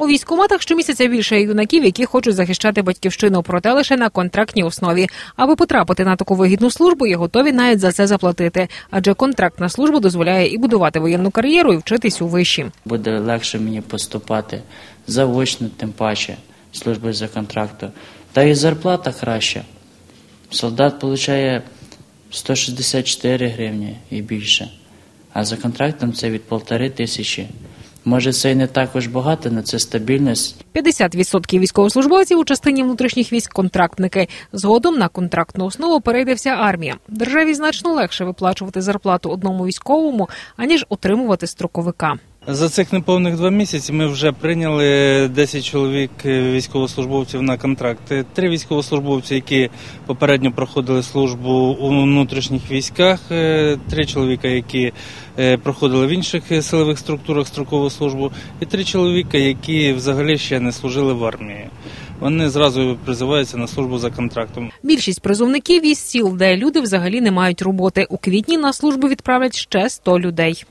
У військкоматах щомісяця більше юнаків, які хочуть захищати батьківщину, проте лише на контрактній основі. Аби потрапити на таку вигідну службу, є готові навіть за це заплатити. Адже контракт на службу дозволяє і будувати воєнну кар'єру, і вчитись у виші. Буде легше мені поступати заочно, тим паче, служби за контракту. Та і зарплата краща. Солдат отримує 164 гривні і більше, а за контрактом це від полтори тисячі. Може, це і не також багато, але це стабільність. 50% військовослужбовців у частині внутрішніх військ контрактники. Згодом на контрактну основу перейде вся армія. Державі значно легше виплачувати зарплату одному військовому, аніж отримувати строковика. За цих неповних два місяці ми вже прийняли 10 чоловік е, військовослужбовців на контракти. Три військовослужбовці, які попередньо проходили службу у внутрішніх військах, е, три чоловіка, які е, проходили в інших силових структурах строкову службу, і три чоловіка, які взагалі ще не служили в армії. Вони зразу призиваються на службу за контрактом. Більшість призовників із сіл, де люди взагалі не мають роботи. У квітні на службу відправлять ще 100 людей.